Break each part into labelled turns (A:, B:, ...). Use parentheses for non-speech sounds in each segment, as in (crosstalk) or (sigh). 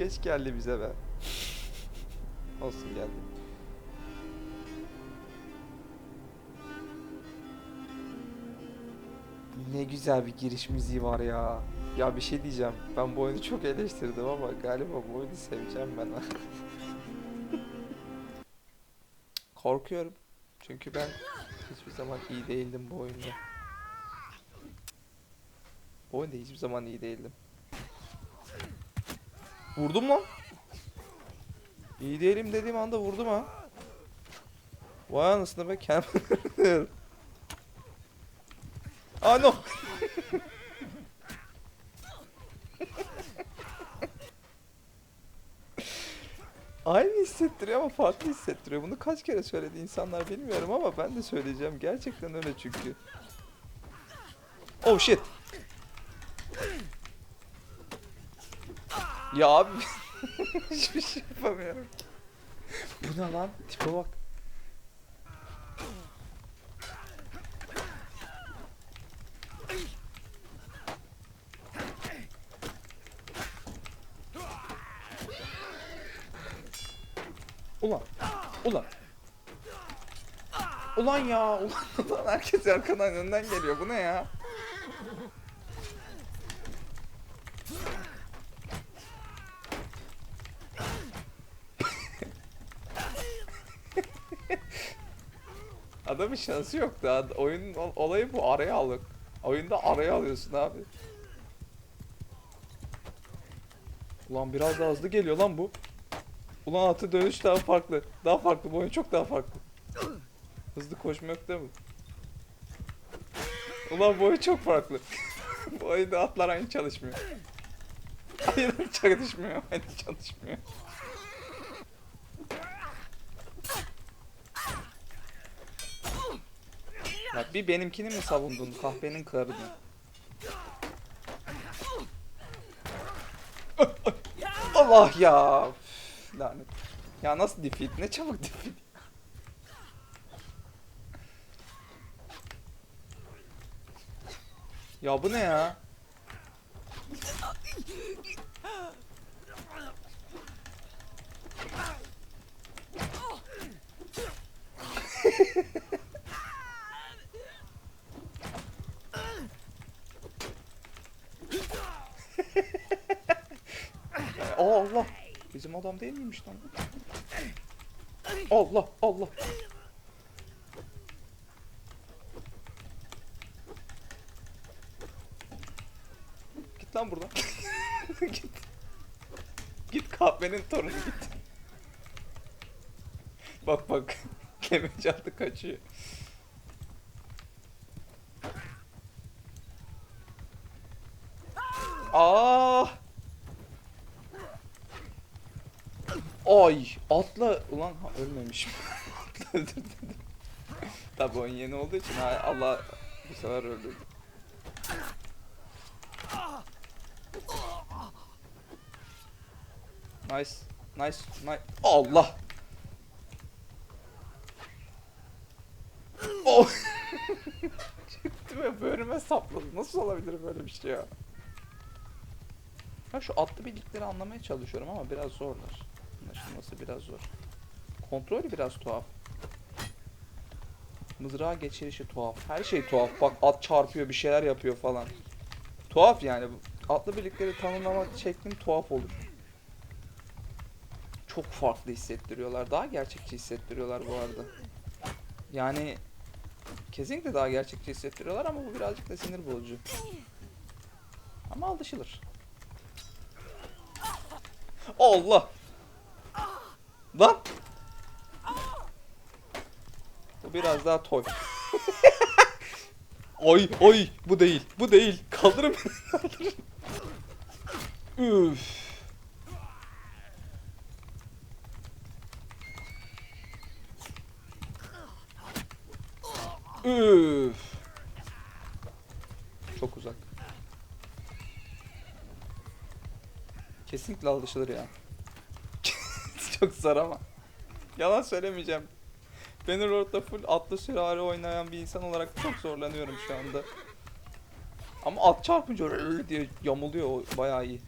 A: Geç geldi bize be. Olsun geldi. Ne güzel bir giriş müziği var ya. Ya bir şey diyeceğim. Ben bu oyunu çok eleştirdim ama galiba bu oyunu seveceğim ben. (laughs) Korkuyorum. Çünkü ben hiçbir zaman iyi değildim bu oyunda. Bu oyunda hiçbir zaman iyi değildim. Vurdum lan. İyi değilim dediğim anda vurdum ha. Vay anasını be kendim. (laughs) Aa no. (laughs) Aynı hissettiriyor ama farklı hissettiriyor. Bunu kaç kere söyledi insanlar bilmiyorum ama ben de söyleyeceğim. Gerçekten öyle çünkü. Oh shit. Ya abi (laughs) hiçbir şey yapamıyorum. Bu ne lan? Tipe bak. Ulan. Ulan. Ulan ya. Ulan, ulan herkes arkadan önden geliyor. Bu ne ya? Adamın şansı yok daha. Oyunun ol- olayı bu. Araya alın. Oyunda araya alıyorsun abi. Ulan biraz daha hızlı geliyor lan bu. Ulan atı dönüş daha farklı. Daha farklı. Bu oyun çok daha farklı. Hızlı koşma yok değil mi? Ulan bu oyun çok farklı. (laughs) bu oyunda atlar aynı çalışmıyor. Hayır (laughs) çalışmıyor. Aynı çalışmıyor. Bak bir benimkini mi savundun kahvenin karını? Allah ya. Üf, Lanet. Ya nasıl defeat? Ne çabuk defeat. Ya bu ne ya? (laughs) Aa Allah. Bizim adam değil miymiş lan? Allah Allah. Git lan buradan. (laughs) git. Git kahvenin torunu git. bak bak. (laughs) Kemeci aldı kaçıyor. Aa! Ay atla ulan ha, ölmemişim. (laughs) atla. Tabi oyun yeni olduğu için Allah bu sefer öldürdü. Nice. Nice. Nice. Allah. Oh. (laughs) Çıktı ve böğrüme sapladı. Nasıl olabilir böyle bir şey ya? Ben şu atlı birlikleri anlamaya çalışıyorum ama biraz zorlar. Anlaşılması biraz zor. Kontrolü biraz tuhaf. Mızrağa geçirişi tuhaf. Her şey tuhaf. Bak at çarpıyor bir şeyler yapıyor falan. Tuhaf yani. Atlı birlikleri tanımlama şeklim tuhaf olur. Çok farklı hissettiriyorlar. Daha gerçekçi hissettiriyorlar bu arada. Yani kesinlikle daha gerçekçi hissettiriyorlar ama bu birazcık da sinir bozucu. Ama alışılır. Allah! Lan! Bu biraz daha toy. (laughs) oy oy bu değil bu değil kaldırın beni kaldırın. (laughs) Üf. Üf. Çok uzak. Kesinlikle alışılır ya. Çok zor ama. Yalan söylemeyeceğim. Bannerlord'da full atlı sürari oynayan bir insan olarak çok zorlanıyorum şu anda. Ama at çarpınca öyle diye yamuluyor o bayağı iyi.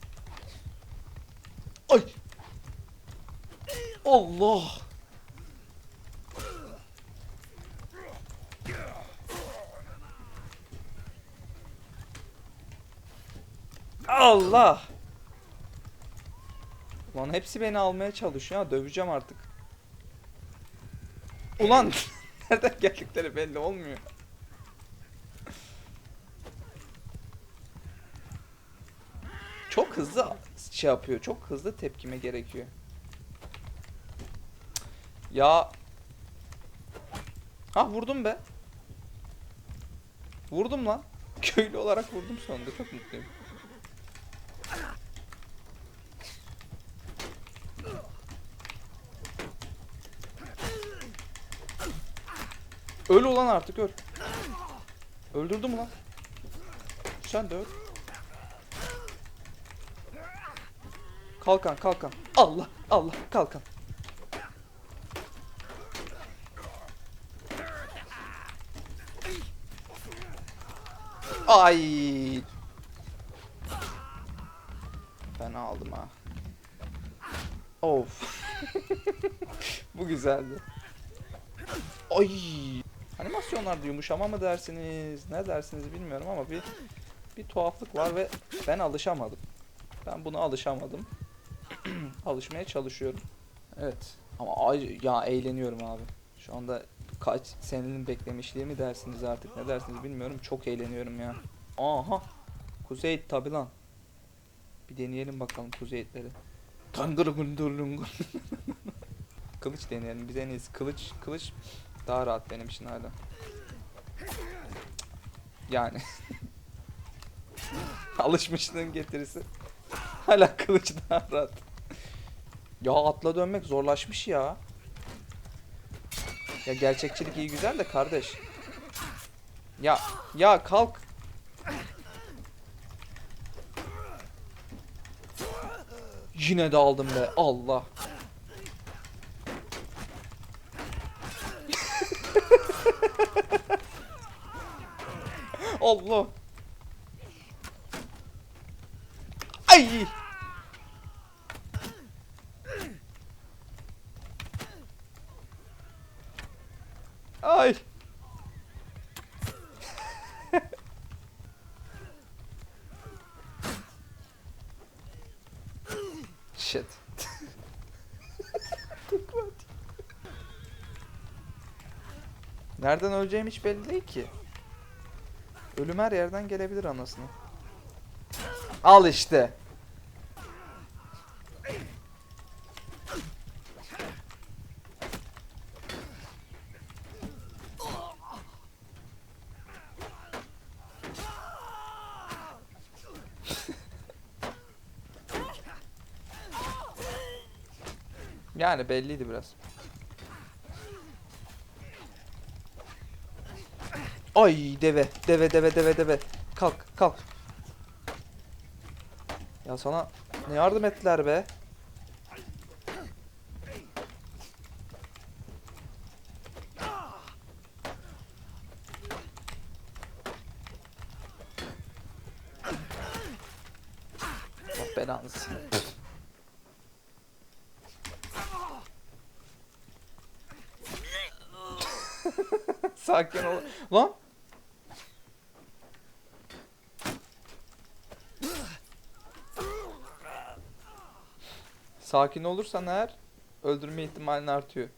A: Ay. Allah. Allah. Ulan hepsi beni almaya çalışıyor ha döveceğim artık. Ulan (laughs) nereden geldikleri belli olmuyor. Çok hızlı şey yapıyor. Çok hızlı tepkime gerekiyor. Ya Ha vurdum be. Vurdum lan. (laughs) Köylü olarak vurdum sonunda. Çok mutluyum. Öl ulan artık öl. Öldürdüm ulan. Sen de öl. Kalkan kalkan. Allah Allah kalkan. Ay. Ben aldım ha. Of. (laughs) Bu güzeldi. Ay. Animasyonlarda yumuşama mı dersiniz, ne dersiniz bilmiyorum ama bir bir tuhaflık var ve ben alışamadım. Ben buna alışamadım. (clears throat) Alışmaya çalışıyorum. Evet. Ama ay ya eğleniyorum abi. Şu anda kaç senenin beklemişliği mi dersiniz artık ne dersiniz bilmiyorum. Çok eğleniyorum ya. Aha. Kuzey tabi lan. Bir deneyelim bakalım kuzey etleri. Tandır gundur. (laughs) Kılıç deneyelim. Biz en iyisi kılıç kılıç daha rahat benim için hala. Yani. (laughs) Alışmışlığın getirisi. Hala kılıç daha rahat. Ya atla dönmek zorlaşmış ya. Ya gerçekçilik iyi güzel de kardeş. Ya ya kalk. Yine de aldım be. Allah. Allah. Ay. Ay. (laughs) Shit. (laughs) Nereden öleceğim hiç belli değil ki. Ölüm her yerden gelebilir anasını. Al işte. Yani belliydi biraz. Ay deve, deve, deve, deve, deve. Kalk, kalk. Ya sana ne yardım ettiler be? Allah belanızı. (laughs) Sakin ol. Lan. Sakin olursan eğer öldürme ihtimalin artıyor.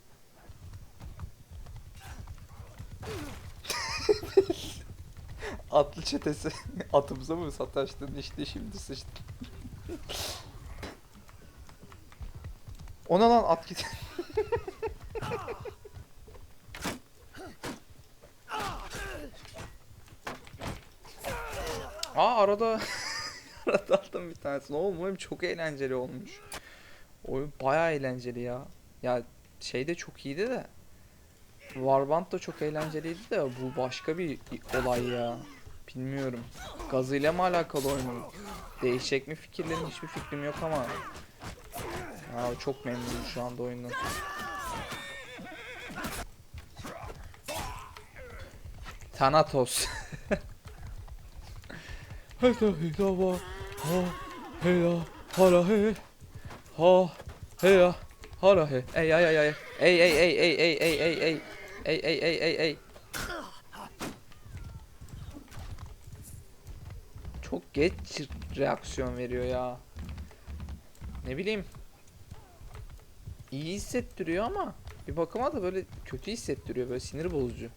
A: (laughs) Atlı çetesi. (laughs) Atımıza mı sataştın işte şimdi sıçtın. Ona lan at git. (laughs) Aa arada arada aldım bir tanesini. Oğlum çok eğlenceli olmuş. Oyun bayağı eğlenceli ya. Ya şey de çok iyiydi de. Warband da çok eğlenceliydi de bu başka bir olay ya. Bilmiyorum. Gazıyla mı alakalı oyunun? Değişecek mi fikirlerim hiçbir fikrim yok ama. Ya çok memnunum şu anda oyundan. Thanatos. Hey da hey da va. Ha hey ya. Hara hey. Ha hey ya. Hara hey. Ey ay ay ay. Ey ey ey ey ey ey ey ey. Ey ey ey ey ey. Çok geç reaksiyon veriyor ya. Ne bileyim. İyi hissettiriyor ama bir bakıma da böyle kötü hissettiriyor böyle sinir bozucu.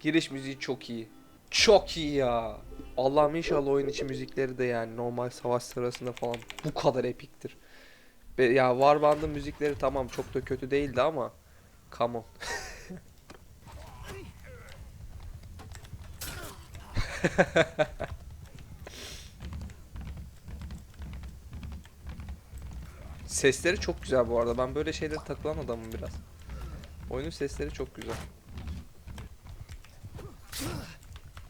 A: Giriş müziği çok iyi. Çok iyi ya. Allah'ım inşallah oyun içi müzikleri de yani normal savaş sırasında falan bu kadar epiktir. Ya Warband'ın müzikleri tamam çok da kötü değildi ama come on. (laughs) Sesleri çok güzel bu arada. Ben böyle şeylere takılan adamım biraz. Oyunun sesleri çok güzel.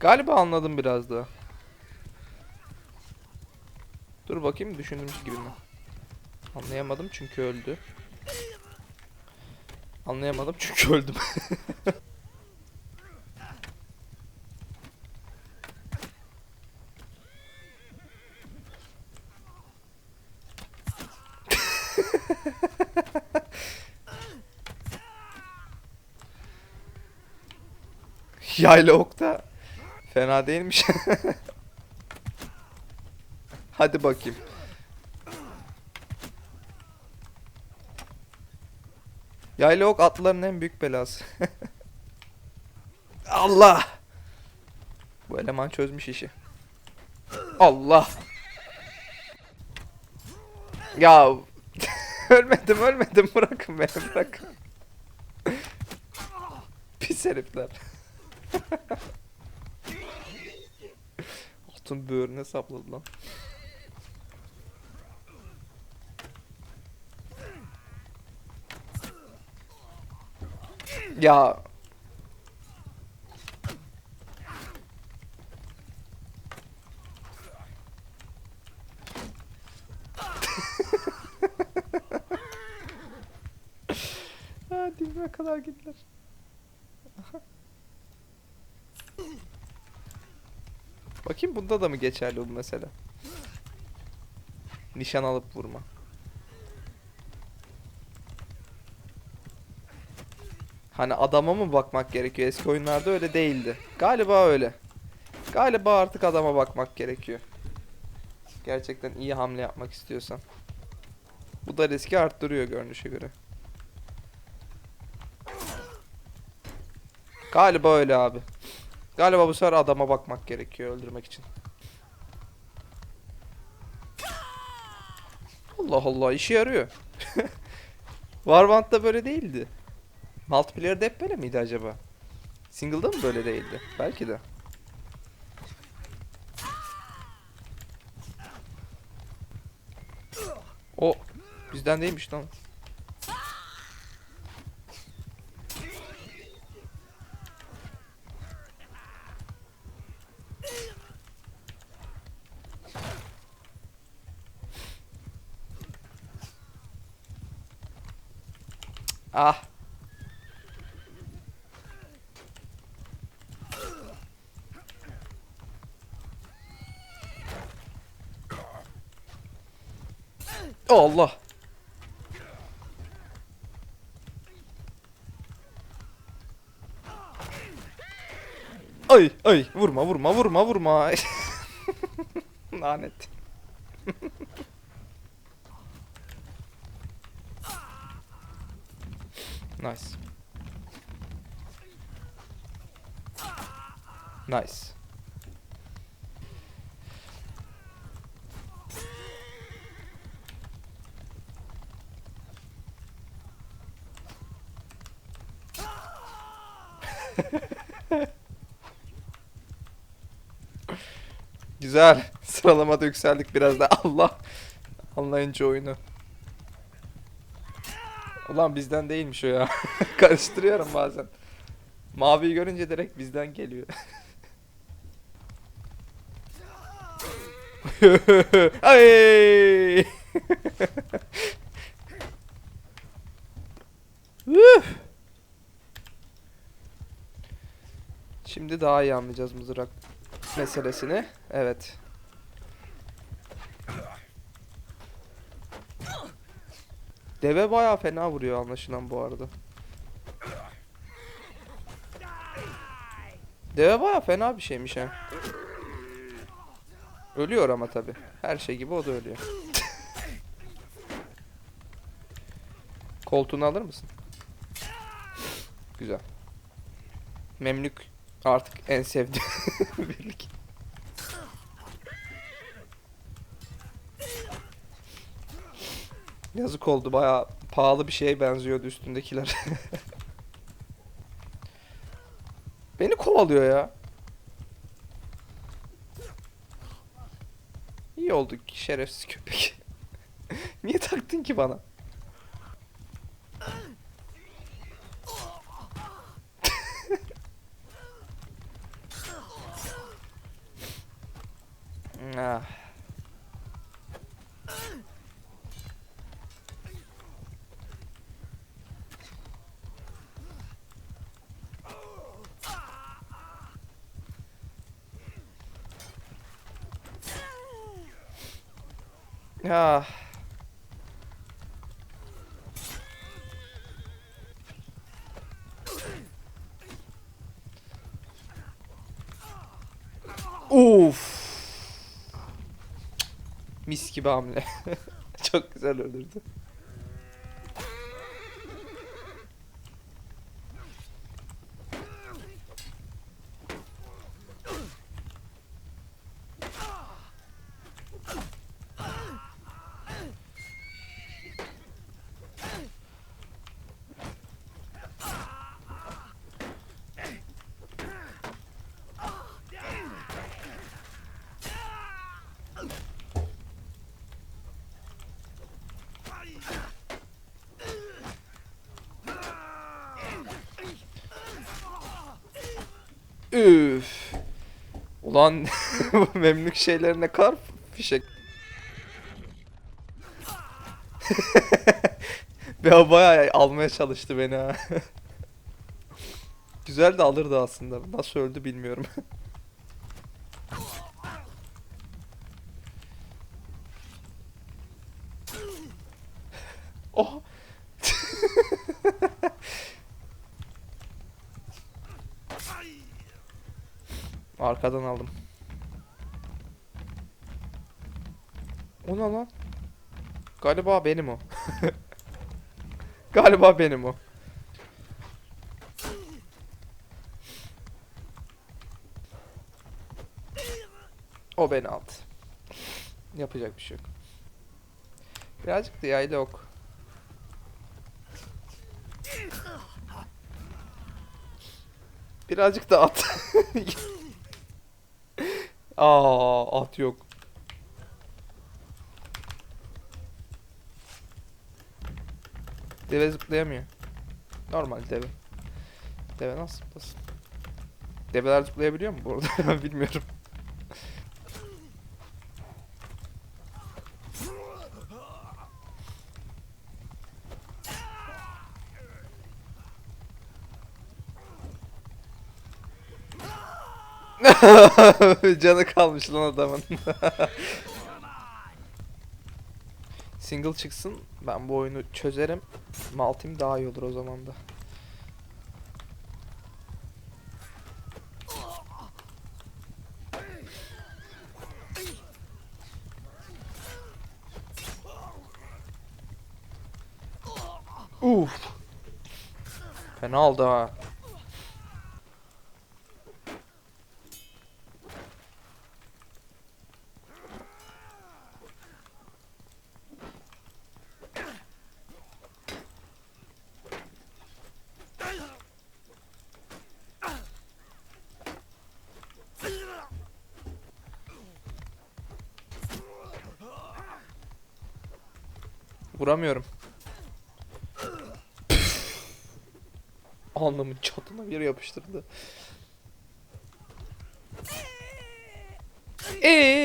A: Galiba anladım biraz da. Dur bakayım düşündüğümüz gibi mi? Anlayamadım çünkü öldü. Anlayamadım çünkü öldüm. (laughs) Yayla ok da fena değilmiş. (laughs) Hadi bakayım. Yayla ok atların en büyük belası. (laughs) Allah! Bu eleman çözmüş işi. Allah! Ya (laughs) ölmedim ölmedim bırakın beni bırakın. (laughs) Pis herifler. Atın böğrüne sapladı lan. Ya (laughs) Ha kadar gittiler. Bakayım bunda da mı geçerli bu mesela? Nişan alıp vurma. Hani adama mı bakmak gerekiyor? Eski oyunlarda öyle değildi. Galiba öyle. Galiba artık adama bakmak gerekiyor. Gerçekten iyi hamle yapmak istiyorsan. Bu da riski arttırıyor görünüşe göre. Galiba öyle abi. Galiba bu sefer adama bakmak gerekiyor öldürmek için. Allah Allah işe yarıyor. (laughs) Warband'da böyle değildi. Multiplayer'da hep böyle miydi acaba? Single'da mı böyle değildi? Belki de. O bizden değilmiş lan. Allah. Ay ay vurma vurma vurma vurma. (laughs) Lanet. nice. Nice. (laughs) Güzel. Sıralamada yükseldik biraz da. Allah. Anlayınca oyunu. Ulan bizden değilmiş o ya. (laughs) Karıştırıyorum bazen. Maviyi görünce direkt bizden geliyor. (laughs) Ay! Üf! Şimdi daha iyi anlayacağız mızrak meselesini. Evet. Deve baya fena vuruyor anlaşılan bu arada. Deve baya fena bir şeymiş ha. Ölüyor ama tabi. Her şey gibi o da ölüyor. Koltuğunu alır mısın? Güzel. Memlük artık en sevdiğim (laughs) birlik. Yazık oldu bayağı pahalı bir şeye benziyordu üstündekiler. (laughs) Beni kovalıyor ya. İyi oldu şerefsiz köpek. (laughs) Niye taktın ki bana? Uh. Uh. Oof. Mis gibi hamle. (laughs) Çok güzel öldürdü. Üf. Ulan (laughs) memlük şeylerine kar fişek. (laughs) Be bayağı almaya çalıştı beni ha. (laughs) Güzel de alırdı aslında. Nasıl öldü bilmiyorum. oh. Arkadan aldım. O ne lan? Galiba benim o. (laughs) Galiba benim o. O beni aldı. Yapacak bir şey yok. Birazcık da yaylı ok. Birazcık da at. (laughs) Aa, at yok. Deve zıplayamıyor. Normal deve. Deve nasıl zıplasın? Develer zıplayabiliyor mu bu arada? (laughs) Bilmiyorum. (laughs) Canı kalmış lan adamın. (laughs) Single çıksın. Ben bu oyunu çözerim. Maltim daha iyi olur o zaman da. Uf. Fena oldu ha. Vuramıyorum. Alnımın çatına bir yapıştırdı. Eee.